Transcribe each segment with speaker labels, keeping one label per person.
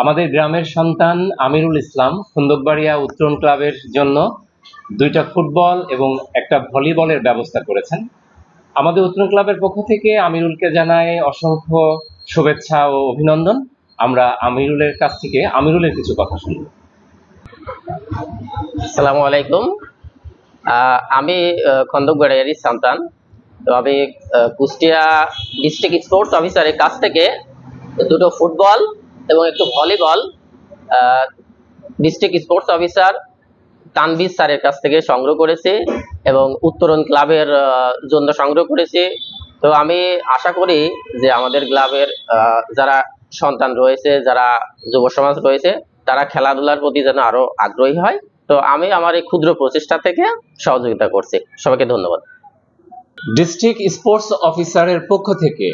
Speaker 1: আমাদের গ্রামের সন্তান আমিরুল ইসলাম খুন্দকবাড়িয়া উত্তরণ ক্লাবের জন্য দুইটা ফুটবল এবং একটা ভলিবলের ব্যবস্থা করেছেন। আমাদের উত্তরণ ক্লাবের পক্ষ থেকে আমিরুলকে জানায় অসংখ্য শুভেচ্ছা ও অভিনন্দন। আমরা আমিরুলের কাছ থেকে আমিরুলের কিছু কথা শুনব।
Speaker 2: আসসালামু আলাইকুম। আমি খন্দকবাড়িয়ারই সন্তান। তো আমি কুষ্টিয়া ডিস্ট্রিক্ট স্পোর্টস অফিসারের কাছ থেকে দুটো ফুটবল এবং একটু volleyball district sports officer Tanvir স্যারের কাছ থেকে সংগ্রহ করেছে এবং উত্তরণ ক্লাবের জন্য সংগ্রহ করেছি। তো আমি আশা করি যে আমাদের ক্লাবের যারা সন্তান রয়েছে, যারা যুব সমাজ রয়েছে, তারা খেলাধুলার প্রতি যেন আরও আগ্রহী হয়। তো আমি আমার এই ক্ষুদ্র প্রচেষ্টা থেকে সহযোগিতা করছি। সবাইকে ধন্যবাদ।
Speaker 1: ডিস্ট্রিক্ট স্পোর্টস অফিসারের পক্ষ থেকে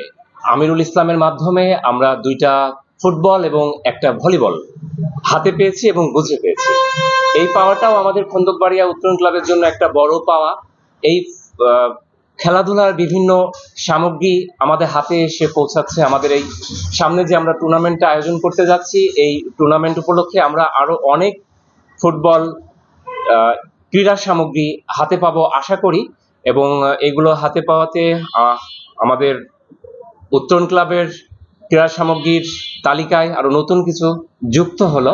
Speaker 1: আমিরুল ইসলামের মাধ্যমে আমরা দুইটা ফুটবল এবং একটা ভলিবল। হাতে পেয়েছি এবং বুঝে পেয়েছি। এই পাওয়াটাও আমাদের খন্দকবাড়িয়া উত্তরণ ক্লাবের জন্য একটা বড় পাওয়া। এই খেলাধুলার বিভিন্ন সামগ্রী আমাদের হাতে এসে পৌঁছাচ্ছে। আমাদের এই সামনে যে আমরা টুর্নামেন্টটা আয়োজন করতে যাচ্ছি, এই টুর্নামেন্ট উপলক্ষে আমরা আরও অনেক ফুটবল ক্রীড়া সামগ্রী হাতে পাবো আশা করি। এবং এগুলো হাতে পাওয়াতে আমাদের উত্তরণ ক্লাবের ক্রীড়া সামগ্রীর তালিকায় আরও নতুন কিছু যুক্ত হলো।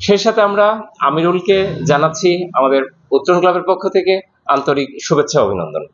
Speaker 1: সেই সাথে আমরা আমিরুলকে জানাচ্ছি আমাদের উত্তরণ ক্লাবের পক্ষ থেকে আন্তরিক শুভেচ্ছা অভিনন্দন।